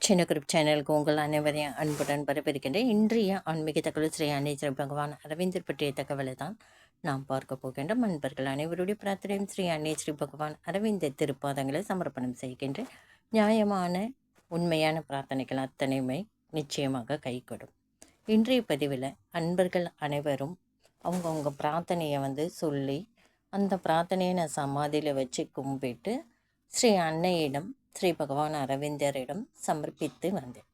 சின்ன குரூப் சேனலுக்கு உங்கள் அனைவரையும் அன்புடன் வரவேற்கின்றேன். இன்றைய ஆன்மீக தகவல் ஸ்ரீ அன்னை பகவான் அரவிந்தர் பற்றிய தகவலை தான் நாம் பார்க்க போகின்றோம். அன்பர்கள் அனைவருடைய பிரார்த்தனையும் ஸ்ரீ அன்னை ஸ்ரீ பகவான் அரவிந்தர் திருப்பாதங்களை சமர்ப்பணம் செய்கின்றேன். நியாயமான உண்மையான பிரார்த்தனைகள் அத்தனையுமே நிச்சயமாக கைகொடும். இன்றைய பதிவில் அன்பர்கள் அனைவரும் அவங்கவுங்க பிரார்த்தனையை வந்து சொல்லி அந்த பிரார்த்தனையை நான் சமாதியில் வச்சு கும்பிட்டு ஸ்ரீ அன்னையிடம் ஸ்ரீ பகவான் அரவிந்தரிடம் சமர்ப்பித்து வந்தேன்.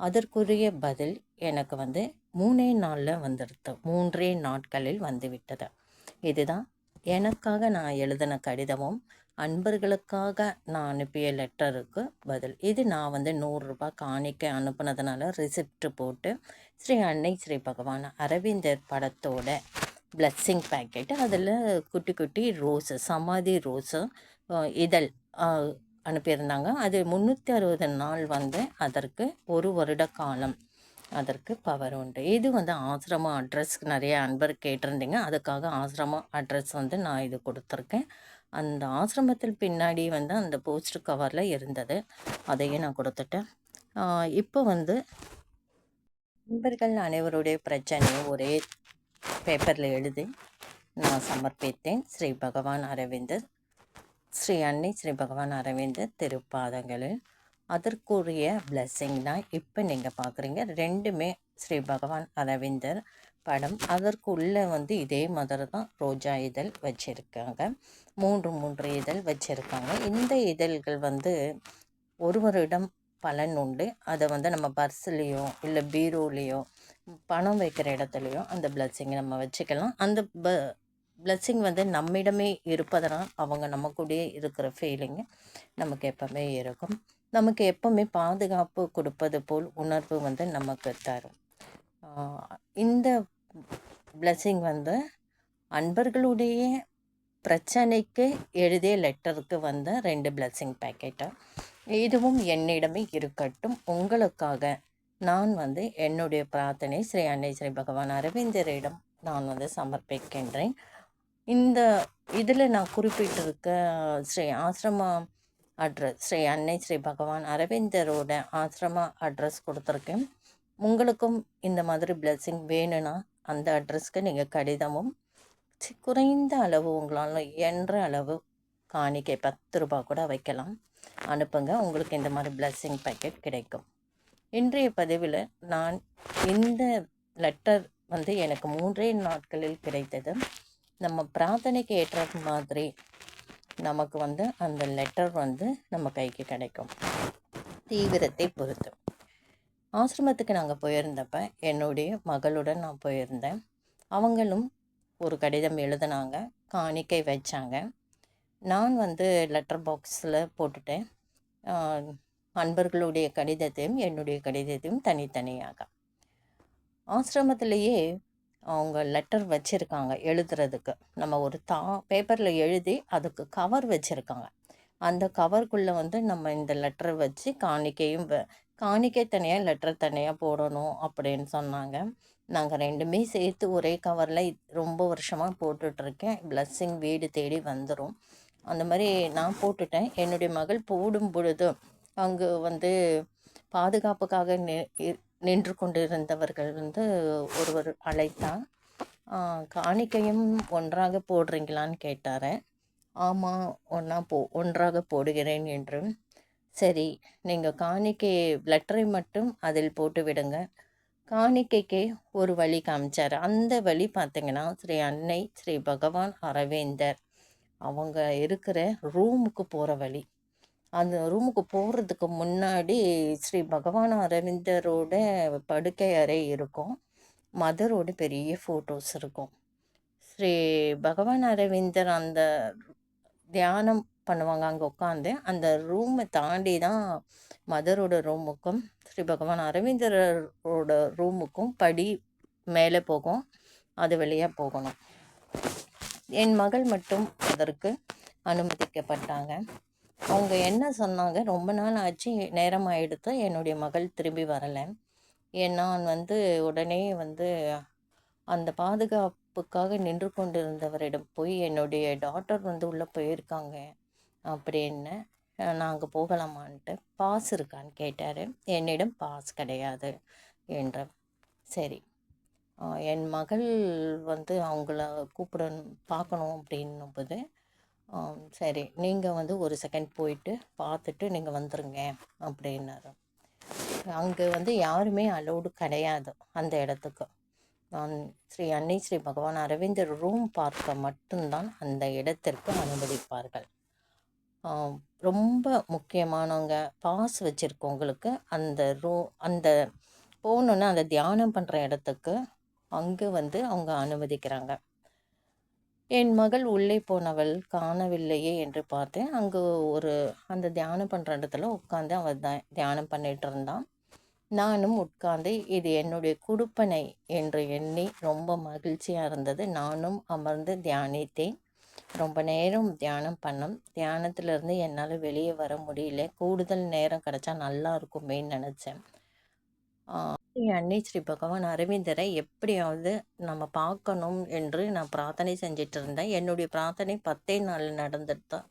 அதற்குரிய பதில் எனக்கு வந்து மூணே நாளில் வந்துடுது மூன்றே நாட்களில் வந்துவிட்டது. இதுதான் எனக்காக நான் எழுதின கடிதமும் அன்பர்களுக்காக நான் அனுப்பிய லெட்டருக்கு பதில். இது நான் வந்து நூறுரூபா காணிக்க அனுப்புனதுனால ரிசிப்ட் போட்டு ஸ்ரீ அன்னை ஸ்ரீ பகவான் அரவிந்தர் படத்தோட பிளஸ்ஸிங் பேக்கெட்டு அதில் குட்டி குட்டி ரோஸு சமாதி ரோஸு இதழ் அனுப்பியிருந்தாங்க. அது முந்நூற்றி அறுபது நாள் வந்து அதற்கு ஒரு வருட காலம் அதற்கு பவர் உண்டு. இது வந்து ஆசிரம அட்ரஸ் நிறைய அன்பர் கேட்டிருந்தீங்க. அதுக்காக ஆசிரம அட்ரஸ் வந்து நான் இது கொடுத்துருக்கேன். அந்த ஆசிரமத்தில் பின்னாடி வந்து அந்த போஸ்ட் கவரில் இருந்தது. அதையும் நான் கொடுத்துட்டேன். இப்போ வந்து நண்பர்கள் அனைவருடைய பிரச்சனையும் ஒரே பேப்பரில் எழுதி நான் சமர்ப்பித்தேன். ஸ்ரீ பகவான் அரவிந்தர் ஸ்ரீ அன்னை ஸ்ரீ பகவான் அரவிந்தர் திருப்பாதங்களில் அதற்குரிய பிளஸ்ஸிங் தான் இப்போ நீங்கள் பார்க்குறீங்க ரெண்டுமே ஸ்ரீ பகவான் அரவிந்தர் படம். அதற்குள்ளே வந்து இதே மாதிரி தான் ரோஜா இதழ் வச்சுருக்காங்க. மூன்று மூன்று இதழ் வச்சுருக்காங்க. இந்த இதழ்கள் வந்து ஒருவரிடம் பலன் உண்டு. அதை வந்து நம்ம பர்ஸ்லேயோ இல்லை பீரோலேயோ பணம் வைக்கிற இடத்துலையோ அந்த பிளஸ்ஸிங்கை நம்ம வச்சுக்கலாம். அந்த ப பிளெஸ்ஸிங் வந்து நம்மிடமே இருப்பதனால் அவங்க நம்ம கூடயே இருக்கிற ஃபீலிங்கு நமக்கு எப்போவுமே இருக்கும். நமக்கு எப்போவுமே பாதுகாப்பு கொடுப்பது போல் உணர்வு வந்து நமக்கு தரும். இந்த பிளெஸ்ஸிங் வந்து அன்பர்களுடைய பிரச்சனைக்கு எழுதிய லெட்டருக்கு வந்த ரெண்டு பிளெஸ்ஸிங் பேக்கெட்டு இதுவும் என்னிடமே இருக்கட்டும். உங்களுக்காக நான் வந்து என்னுடைய பிரார்த்தனை ஸ்ரீ அன்னை ஸ்ரீ பகவான் அரவிந்தரிடம் நான் வந்து சமர்ப்பிக்கின்றேன். இந்த இதில் நான் குறிப்பிட்டிருக்க ஸ்ரீ ஆசிரம அட்ரஸ் ஸ்ரீ அன்னை ஸ்ரீ பகவான் அரவிந்தரோட ஆசிரம அட்ரஸ் கொடுத்துருக்கேன். உங்களுக்கும் இந்த மாதிரி பிளெஸ்ஸிங் வேணும்னா அந்த அட்ரஸ்க்கு நீங்கள் கடிதமும் குறைந்த அளவு உங்களால் என்ற அளவு காணிக்கை பத்து ரூபா கூட வைக்கலாம். அனுப்புங்க உங்களுக்கு இந்த மாதிரி பிளெஸ்ஸிங் பேக்கெட் கிடைக்கும். இன்றைய பதிவில் நான் இந்த லெட்டர் வந்து எனக்கு மூன்றே நாட்களில் கிடைத்தது. நம்ம பிரார்த்தனைக்கு ஏற்ற மாதிரி நமக்கு வந்து அந்த லெட்டர் வந்து நம்ம கைக்கு கிடைக்கும். தீவிரத்தை பொறுத்து ஆசிரமத்துக்கு நாங்கள் போயிருந்தப்ப என்னுடைய மகளுடன் நான் போயிருந்தேன். அவங்களும் ஒரு கடிதம் எழுதினாங்க காணிக்கை வச்சாங்க. நான் வந்து லெட்டர் பாக்ஸில் போட்டுட்டேன். அன்பர்களுடைய கடிதத்தையும் என்னுடைய கடிதத்தையும் தனித்தனியாக. ஆசிரமத்திலேயே அவங்க லெட்டர் வச்சுருக்காங்க எழுதுறதுக்கு. நம்ம ஒரு தா பேப்பரில் எழுதி அதுக்கு கவர் வச்சுருக்காங்க. அந்த கவருக்குள்ளே வந்து நம்ம இந்த லெட்டரை வச்சு காணிக்கையும் காணிக்கை தனியாக லெட்டர் தனியாக போடணும் அப்படின்னு சொன்னாங்க. நாங்கள் ரெண்டுமே சேர்த்து ஒரே கவரில் ரொம்ப வருஷமாக போட்டுட்ருக்கேன். பிளஸ்ஸிங் வீடு தேடி வந்துடும் அந்த மாதிரி நான் போட்டுட்டேன். என்னுடைய மகள் போடும் பொழுது அங்கே வந்து பாதுகாப்புக்காக நின்று கொண்டிருந்தவர்கள் வந்து ஒருவர் அழைத்தார் காணிக்கையும் ஒன்றாக போடுறீங்களான்னு கேட்டார். ஆமாம் ஒன்றா போ ஒன்றாக போடுகிறேன் என்று சரி நீங்கள் காணிக்கை லெட்டரை மட்டும் அதில் போட்டு விடுங்க. காணிக்கைக்கு ஒரு வழி காமிச்சார். அந்த வழி பார்த்திங்கன்னா ஸ்ரீ அன்னை ஸ்ரீ பகவான் அரவேந்தர். அவங்க இருக்கிற ரூமுக்கு போகிற வழி. அந்த ரூமுக்கு போகிறதுக்கு முன்னாடி ஸ்ரீ பகவான் அரவிந்தரோட படுக்கை அறை இருக்கும். மதரோட பெரிய ஃபோட்டோஸ் இருக்கும். ஸ்ரீ பகவான் அரவிந்தர் அந்த தியானம் பண்ணுவாங்க அங்கே உட்காந்து அந்த ரூமை தாண்டி தான் மதரோட ரூமுக்கும் ஸ்ரீ பகவான் அரவிந்தரோட ரூமுக்கும் படி மேலே போகும் அது வழியாக போகணும். என் மகள் மட்டும் அதற்கு அனுமதிக்கப்பட்டாங்க. அவங்க என்ன சொன்னாங்க? ரொம்ப நாள் ஆச்சு நேரம் ஆகிடுத்து என்னுடைய மகள் திரும்பி வரலை. நான் வந்து உடனே வந்து அந்த பாதுகாப்புக்காக நின்று கொண்டிருந்தவரிடம் போய் என்னுடைய டாட்டர் வந்து உள்ளே போயிருக்காங்க. அப்படின்னு நாங்கள் போகலாமான்ட்டு பாஸ் இருக்கான்னு கேட்டார். என்னிடம் பாஸ் கிடையாது என்ற சரி. என் மகள் வந்து அவங்கள கூப்பிடணும் பார்க்கணும் அப்படின்னும் போது சரி. நீங்கள் வந்து ஒரு செகண்ட் போயிட்டு பார்த்துட்டு நீங்கள் வந்துருங்க அப்படின்னாரு. அங்கே வந்து யாருமே அலௌடு கிடையாது அந்த இடத்துக்கு. நான் ஸ்ரீ அன்னை ஸ்ரீ பகவான் அரவிந்தர் ரூம் பார்க்க மட்டும்தான் அந்த இடத்திற்கு அனுமதிப்பார்கள். ரொம்ப முக்கியமானவங்க பாஸ் வச்சுருக்கவங்களுக்கு அந்த ரூ அந்த போகணுன்னு அந்த தியானம் பண்ணுற இடத்துக்கு அங்கே வந்து அவங்க அனுமதிக்கிறாங்க. என் மகள் உள்ளே போனவள் காணவில்லையே என்று பார்த்தேன். அங்கே ஒரு அந்த தியானம் பண்ணுற இடத்துல உட்காந்து அவள் தான் தியானம் பண்ணிட்டு இருந்தான். நானும் உட்கார்ந்து இது என்னுடைய குடுப்பனை என்று எண்ணி ரொம்ப மகிழ்ச்சியாக இருந்தது. நானும் அமர்ந்து தியானித்தேன். ரொம்ப நேரம் தியானம் பண்ணோம். தியானத்திலிருந்து என்னால் வெளியே வர முடியல. கூடுதல் நேரம் கிடச்சா நல்லா இருக்குமேன்னு நினச்சேன். அன்னை ஸ்ரீ பகவான் அரவிந்தரை எப்படியாவது நம்ம பார்க்கணும் என்று நான் பிரார்த்தனை செஞ்சிட்டு இருந்தேன். என்னுடைய பிரார்த்தனை பத்தே நாள் நடந்துட்டு தான்.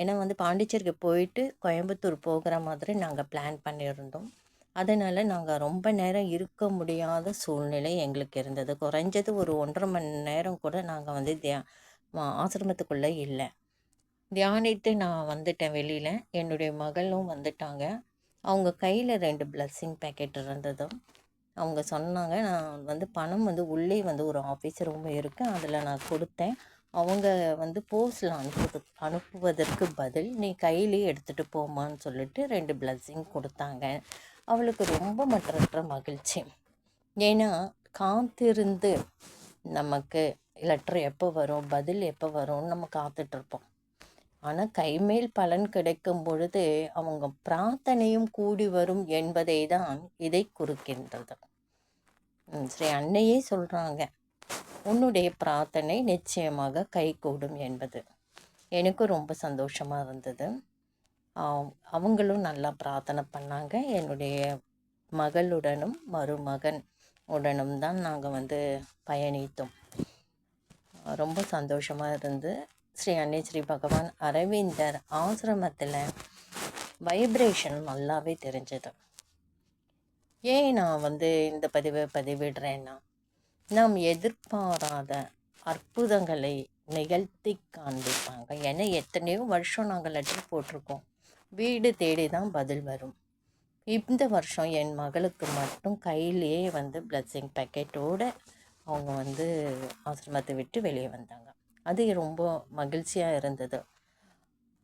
ஏன்னா வந்து பாண்டிச்சேரிக்கு போயிட்டு கோயம்புத்தூர் போகிற மாதிரி நாங்கள் பிளான் பண்ணியிருந்தோம். அதனால் நாங்கள் ரொம்ப நேரம் இருக்க முடியாத சூழ்நிலை எங்களுக்கு இருந்தது. குறைஞ்சது ஒரு ஒன்றரை மணி நேரம் கூட நாங்கள் வந்து தியா ஆசிரமத்துக்குள்ளே இல்லை. தியானித்து நான் வந்துட்டேன் வெளியில். என்னுடைய மகளும் வந்துட்டாங்க. அவங்க கையில் ரெண்டு பிளஸ்ஸிங் பேக்கெட் இருந்ததும் அவங்க சொன்னாங்க நான் வந்து பணம் வந்து உள்ளே வந்து ஒரு ஆஃபீஸ் ரூம் இருக்குது அதில் நான் கொடுத்தேன். அவங்க வந்து போஸ்டில் அனுப்புறது அனுப்புவதற்கு பதில் நீ கையிலே எடுத்துகிட்டு போமான்னு சொல்லிட்டு ரெண்டு பிளஸ்ஸிங் கொடுத்தாங்க. அவளுக்கு ரொம்ப மற்றற்ற மகிழ்ச்சி. ஏன்னா காத்திருந்து நமக்கு லெட்டர் எப்போ வரும் பதில் எப்போ வரும்னு நம்ம காத்துட்ருப்போம் ஆனால் கைமேல் பலன் கிடைக்கும் பொழுது அவங்க பிரார்த்தனையும் கூடி வரும் என்பதை தான் இதை குறிக்கின்றது. ம், ஸ்ரீ அன்னையே சொல்கிறாங்க உன்னுடைய பிரார்த்தனை நிச்சயமாக கைகூடும் என்பது. எனக்கும் ரொம்ப சந்தோஷமாக இருந்தது. அவங்களும் நல்லா பிரார்த்தனை பண்ணாங்க. என்னுடைய மகளுடனும் மருமகன் உடனும் தான் நாங்கள் வந்து பயணித்தோம். ரொம்ப சந்தோஷமாக இருந்து ஸ்ரீ அன்னை ஸ்ரீ பகவான் அரவிந்தர் ஆசிரமத்தில் வைப்ரேஷன் நல்லாவே தெரிஞ்சது. ஏன் நான் வந்து இந்த பதிவை பதிவிடுறேன்னா நாம் எதிர்பாராத அற்புதங்களை நிகழ்த்தி காண்பிப்பாங்க. ஏன்னா எத்தனையோ வருஷம் நாங்கள் லெட்டர் போட்டிருக்கோம். வீடு தேடி தான் பதில் வரும். இந்த வருஷம் என் மகளுக்கு மட்டும் கையிலேயே வந்து பிளஸ்ஸிங் பேக்கெட்டோடு அவங்க வந்து ஆசிரமத்தை விட்டு வெளியே வந்தாங்க. அது ரொம்ப மகிழ்ச்சியாக இருந்தது.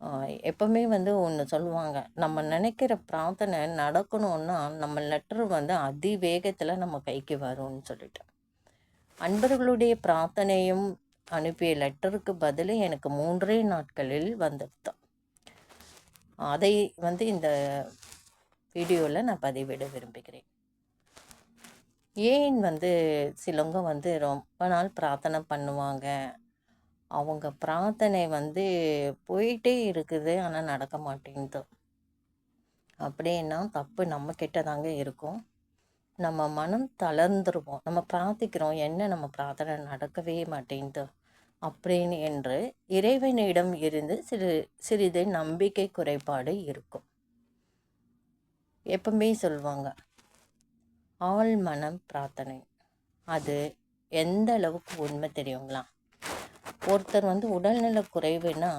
எப்போவுமே எப்பவுமே வந்து ஒன்று சொல்லுவாங்க நம்ம நினைக்கிற பிரார்த்தனை நடக்கணும்னா நம்ம லெட்டர் வந்து அதிவேகத்தில் நம்ம கைக்கு வரும்னு சொல்லிட்டு. அன்பர்களுடைய பிரார்த்தனையும் அனுப்பிய லெட்டருக்கு பதில் எனக்கு மூன்றே நாட்களில் வந்துடுது அதை வந்து இந்த வீடியோவில் நான் பதிவிட விரும்புகிறேன். ஏன் வந்து சிலவங்க வந்து ரொம்ப நாள் பிரார்த்தனை பண்ணுவாங்க அவங்க பிரார்த்தனை வந்து போயிட்டே இருக்குது. ஆனால் நடக்க மாட்டேங்குது அப்படின்னா தப்பு நம்ம கிட்ட தாங்க இருக்கும். நம்ம மனம் தளர்ந்துருவோம். நம்ம பிரார்த்திக்கிறோம் என்ன நம்ம பிரார்த்தனை நடக்கவே மாட்டேங்குது அப்படின்னு என்று இறைவனிடம் இருந்து சிறு சிறிது நம்பிக்கை குறைபாடு இருக்கும். எப்பவுமே சொல்லுவாங்க ஆள் மனம் பிரார்த்தனை. அது எந்த அளவுக்கு உண்மை தெரியுங்களா? ஒருத்தர் வந்து உடல்நல குறைவுனா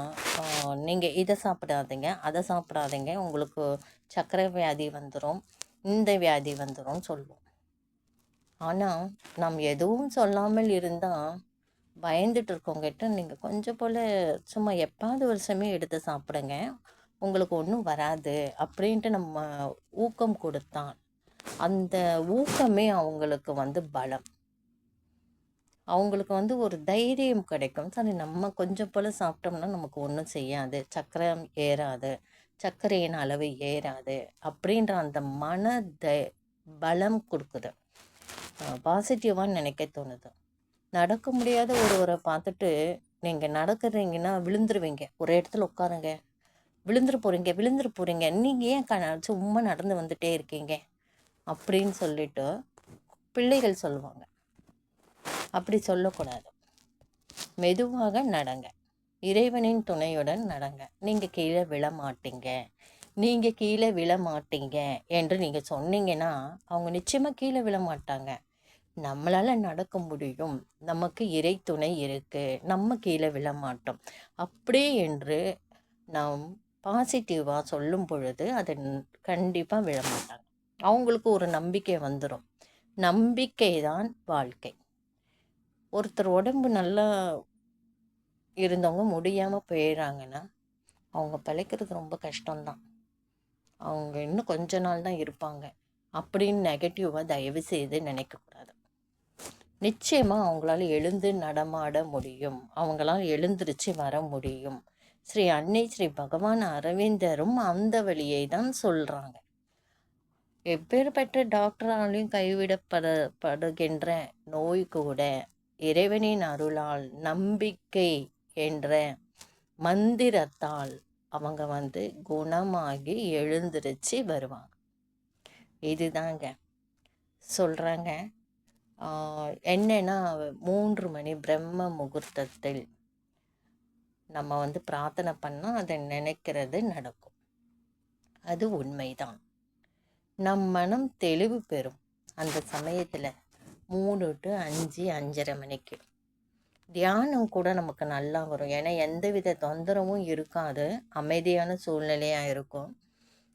நீங்கள் இதை சாப்பிடாதீங்க அதை சாப்பிடாதீங்க உங்களுக்கு சர்க்கரை வியாதி வந்துடும் இந்த வியாதி வந்துடும் சொல்லுவோம். ஆனால் நாம் எதுவும் சொல்லாமல் இருந்தால் பயந்துட்டு இருக்கவங்ககிட்ட நீங்கள் கொஞ்சம் போல் சும்மா எப்பாவது ஒரு சமயம் எடுத்து சாப்பிடுங்க உங்களுக்கு ஒன்றும் வராது அப்படின்ட்டு நம்ம ஊக்கம் கொடுத்தான். அந்த ஊக்கமே அவங்களுக்கு வந்து பலம். அவங்களுக்கு வந்து ஒரு தைரியம் கிடைக்கும். சரி நம்ம கொஞ்சம் போல் சாப்பிட்டோம்னா நமக்கு ஒன்றும் செய்யாது. சர்க்கரை ஏறாது. சர்க்கரையின் அளவு ஏறாது அப்படின்ற அந்த மன த பலம் கொடுக்குது. பாசிட்டிவாக நினைக்க தோணுது. நடக்க முடியாத ஒருவரை பார்த்துட்டு நீங்கள் நடக்கிறீங்கன்னா விழுந்துருவீங்க. ஒரு இடத்துல உட்காருங்க. விழுந்துரு போகிறீங்க விழுந்துரு போகிறீங்க நீங்கள் ஏன் க சும்மா நடந்து வந்துட்டே இருக்கீங்க? அப்படின்னு சொல்லிட்டு பிள்ளைகள் சொல்லுவாங்க. அப்படி சொல்லக்கூடாது. மெதுவாக நடங்க. இறைவனின் துணையுடன் நடங்க. நீங்கள் கீழே விழ மாட்டீங்க. நீங்கள் கீழே விழ மாட்டீங்க என்று நீங்கள் சொன்னீங்கன்னா அவங்க நிச்சயமாக கீழே விழ மாட்டாங்க. நம்மளால் நடக்க முடியும். நமக்கு இறை துணை இருக்குது நம்ம கீழே விழ மாட்டோம். அப்படியே என்று நாம் பாசிட்டிவாக சொல்லும் பொழுது அதை கண்டிப்பாக விழ மாட்டாங்க. அவங்களுக்கு ஒரு நம்பிக்கை வந்துடும் நம்பிக்கை தான் வாழ்க்கை. ஒருத்தர் உடம்பு நல்லா இருந்தவங்க முடியாமல் போயிடுறாங்கன்னா அவங்க பிழைக்கிறது ரொம்ப கஷ்டம்தான். அவங்க இன்னும் கொஞ்ச நாள் தான் இருப்பாங்க. அப்படின்னு நெகட்டிவாக தயவு செய்து நினைக்கக்கூடாது. நிச்சயமாக அவங்களால எழுந்து நடமாட முடியும். அவங்களால எழுந்திருச்சு வர முடியும். ஸ்ரீ அன்னை ஸ்ரீ பகவான் அரவிந்தரும் அந்த வழியை தான் சொல்கிறாங்க எப்பேற்பட்ட டாக்டராலையும் கைவிடப்பட படுகின்ற நோய் கூட இறைவனின் அருளால் நம்பிக்கை என்ற மந்திரத்தால் அவங்க வந்து குணமாகி எழுந்திருச்சு வருவாங்க. இதுதாங்க. சொல்கிறாங்க என்னென்னா மூன்று மணி பிரம்ம முகூர்த்தத்தில் நம்ம வந்து பிரார்த்தனை பண்ணால் அதை நினைக்கிறது நடக்கும். அது உண்மைதான். நம் மனம் தெளிவு பெறும். அந்த சமயத்தில் மூணு டு அஞ்சு அஞ்சரை மணிக்கு. தியானம் கூட நமக்கு நல்லா வரும். ஏன்னா எந்தவித தொந்தரவும் இருக்காது. அமைதியான சூழ்நிலையாக இருக்கும்.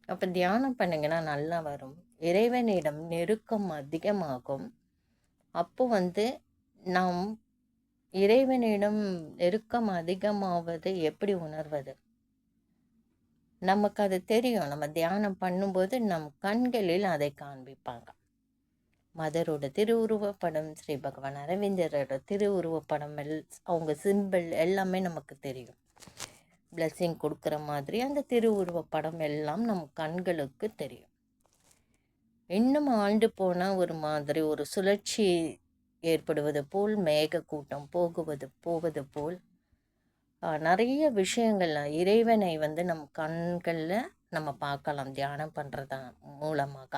அப்போ தியானம் பண்ணிங்கன்னா நல்லா வரும். இறைவனிடம் நெருக்கம் அதிகமாகும். அப்போ வந்து நாம் இறைவனிடம் நெருக்கம் அதிகமாவது எப்படி உணர்வது? நமக்கு அது தெரியும். நம்ம தியானம் பண்ணும்போது நம் கண்களில் அதை காண்பிப்பாங்க. மதரோட திருவுருவப்படம் ஸ்ரீ பகவான் அரவிந்தரோட திருவுருவப்படம் எல் அவங்க சிம்பிள் எல்லாமே நமக்கு தெரியும். பிளஸ்ஸிங் கொடுக்குற மாதிரி அந்த திருவுருவப்படம் எல்லாம் நம் கண்களுக்கு தெரியும். இன்னும் ஆண்டு போனால் ஒரு மாதிரி ஒரு சுழற்சி ஏற்படுவது போல் மேகக்கூட்டம் போகுவது போவது போல் நிறைய விஷயங்கள் இறைவனை வந்து நம் கண்களில் நம்ம பார்க்கலாம் தியானம் பண்ணுறதா மூலமாக.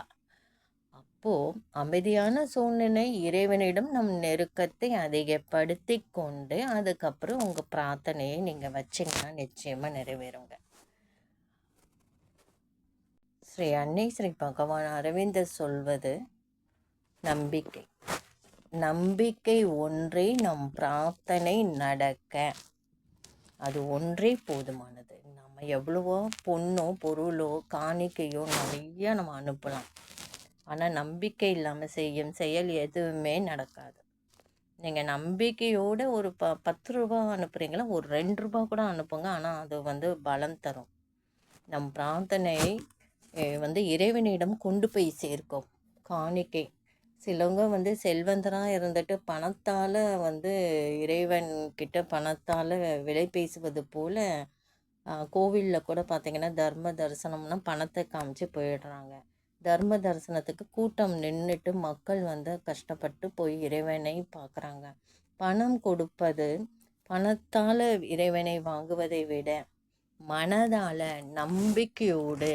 அப்போது அமைதியான சூழ்நிலை இறைவனிடம் நம் நெருக்கத்தை அதிகப்படுத்தி கொண்டு அதுக்கப்புறம் உங்கள் பிரார்த்தனையை நீங்கள் வச்சிங்கன்னா நிச்சயமாக நிறைவேறுங்க. ஸ்ரீ அன்னை ஸ்ரீ பகவான் அரவிந்தர் சொல்வது நம்பிக்கை. நம்பிக்கை ஒன்றே நம் பிரார்த்தனை நடக்க. அது ஒன்றே போதுமானது. நம்ம எவ்வளவோ பொண்ணோ பொருளோ காணிக்கையோ நிறைய நம்ம அனுப்பலாம். ஆனால் நம்பிக்கை இல்லாமல் செய்யும் செயல் எதுவுமே நடக்காது. நீங்கள் நம்பிக்கையோடு ஒரு ப பத்து ரூபா அனுப்புகிறீங்களா ஒரு ரெண்டு ரூபா கூட அனுப்புங்க. ஆனால் அது வந்து பலம் தரும். நம் பிரார்த்தனை வந்து இறைவனிடம் கொண்டு போய் சேர்க்கும். காணிக்கை. சிலவங்க வந்து செல்வந்தராக இருந்துட்டு பணத்தால் வந்து இறைவன் கிட்ட பணத்தால் விலை பேசுவது போல் கோவிலில் கூட பார்த்திங்கன்னா தர்ம தரிசனம்னா பணத்தை காமிச்சு போயிடுறாங்க. தர்ம தரிசனத்துக்கு கூட்டம் நின்றுட்டு மக்கள் வந்து கஷ்டப்பட்டு போய் இறைவனை பார்க்குறாங்க பணம் கொடுப்பது பணத்தால் இறைவனை வாங்குவதை விட மனதால் நம்பிக்கையோடு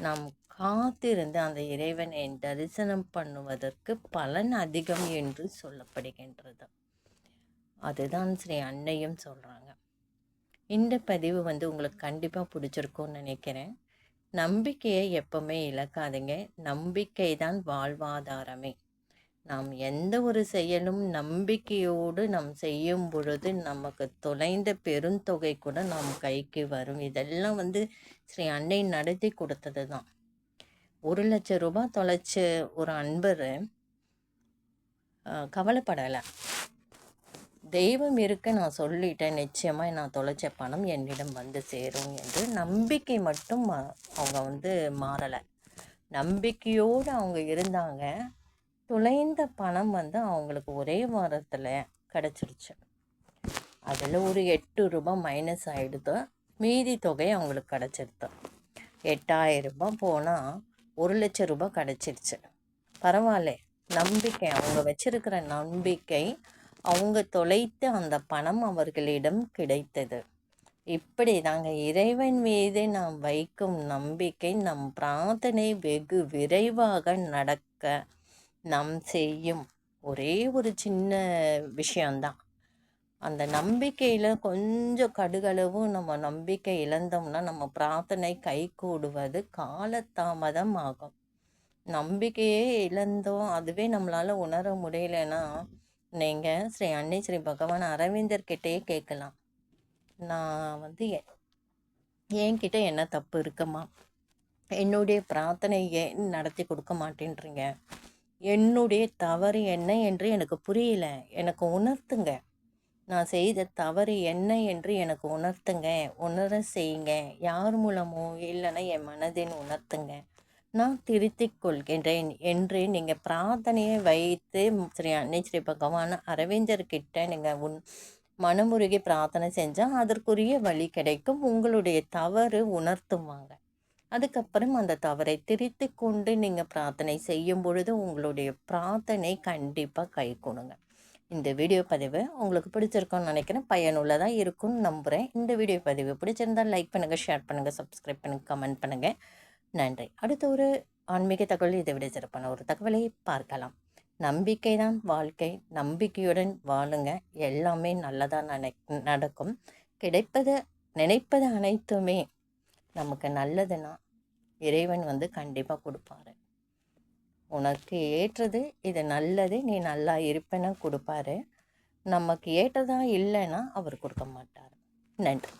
நாம் காத்திருந்து அந்த இறைவனை தரிசனம் பண்ணுவதற்கு பலன் அதிகம் என்று சொல்லப்படுகின்றது. அதுதான் ஸ்ரீ அன்னையும் சொல்கிறாங்க இந்த பதிவு வந்து உங்களுக்கு கண்டிப்பாக பிடிச்சிருக்கும்னு நினைக்கிறேன். நம்பிக்கையை எப்பவுமே இழக்காதீங்க. நம்பிக்கை தான் வாழ்வாதாரமே. நாம் எந்த ஒரு செயலும் நம்பிக்கையோடு நாம் செய்யும் பொழுது நமக்கு தொலைந்த பெருந்தொகை கூட நம் கைக்கு வரும். இதெல்லாம் வந்து ஸ்ரீ அன்னை நடத்தி கொடுத்தது தான். ஒரு லட்சம் ரூபாய் தொலைச்ச ஒரு அன்பர் கவலைப்படலை. தெய்வம் இருக்க நான் சொல்லிட்டேன். நிச்சயமாக நான் தொலைச்ச பணம் என்னிடம் வந்து சேரும் என்று நம்பிக்கை மட்டும் அவங்க வந்து மாறலை. நம்பிக்கையோடு அவங்க இருந்தாங்க. துளைந்த பணம் வந்து அவங்களுக்கு ஒரே வாரத்தில் கிடச்சிருச்சு. அதில் ஒரு எட்டு ரூபாய் மைனஸ் ஆகிடுது மீதி தொகை அவங்களுக்கு கிடச்சிருது. எட்டாயிரம் ரூபாய் போனால் ஒரு லட்சம் ரூபாய் கிடச்சிருச்சு. பரவாயில்ல. நம்பிக்கை. அவங்க வச்சுருக்கிற நம்பிக்கை அவங்க தொலைத்த அந்த பணம் அவர்களிடம் கிடைத்தது. இப்படி தாங்க இறைவன் மீது நாம் வைக்கும் நம்பிக்கை நம் பிரார்த்தனை வெகு விரைவாக நடக்க நம் செய்யும் ஒரே ஒரு சின்ன விஷயந்தான் அந்த நம்பிக்கையில் கொஞ்சம் கடுகளவும் நம்ம நம்பிக்கை இழந்தோம்னா நம்ம பிரார்த்தனை கை கூடுவது காலதாமதம் ஆகும். நம்பிக்கையே இழந்தோம் அதுவே நம்மளால் உணர முடியலன்னா நீங்கள் ஸ்ரீ அன்னை ஸ்ரீ பகவான் அரவிந்தர்கிட்டயே கேட்கலாம். நான் வந்து என்கிட்ட என்ன தப்பு இருக்குமா? என்னுடைய பிரார்த்தனை ஏன் நடத்தி கொடுக்க மாட்டேன்றீங்க? என்னுடைய தவறு என்ன என்று எனக்கு புரியல. எனக்கு உணர்த்துங்க. நான் செய்த தவறு என்ன என்று எனக்கு உணர்த்துங்க. உணர செய்யுங்க. யார் மூலமோ இல்லைன்னா என் மனதின் உணர்த்துங்க. நான் திருத்திக் கொள்கின்றேன் என்று நீங்கள் பிரார்த்தனையை வைத்து ஸ்ரீ அன்னை ஸ்ரீ பகவான் அரவிந்தர்கிட்ட நீங்கள் உன் மனமுருகி பிரார்த்தனை செஞ்சால் அதற்குரிய வழி கிடைக்கும். உங்களுடைய தவறு உணர்த்துவாங்க. அதுக்கப்புறம் அந்த தவறை திருத்தி கொண்டு நீங்கள் பிரார்த்தனை செய்யும் பொழுது உங்களுடைய பிரார்த்தனை கண்டிப்பாக கை கொடுங்க. இந்த வீடியோ பதிவு உங்களுக்கு பிடிச்சிருக்கும்னு நினைக்கிறேன். பயனுள்ளதாக இருக்கும்னு நம்புகிறேன் இந்த வீடியோ பதிவு பிடிச்சிருந்தால் லைக் பண்ணுங்கள் ஷேர் பண்ணுங்கள் சப்ஸ்கிரைப் பண்ணுங்கள் கமெண்ட் பண்ணுங்கள் நன்றி. அடுத்த ஒரு ஆன்மீக தகவல் இதை விட சிறப்பான ஒரு தகவலை பார்க்கலாம். நம்பிக்கை தான் வாழ்க்கை. நம்பிக்கையுடன் வாழுங்க. எல்லாமே நல்லதாக நனை நடக்கும். கிடைப்பது நினைப்பது அனைத்துமே நமக்கு நல்லதுன்னா இறைவன் வந்து கண்டிப்பாக கொடுப்பாரு. உனக்கு ஏற்றது இது நல்லது நீ நல்லா இருப்பேன்னு கொடுப்பாரு. நமக்கு ஏற்றதாக இல்லைன்னா அவர் கொடுக்க மாட்டார். நன்றி.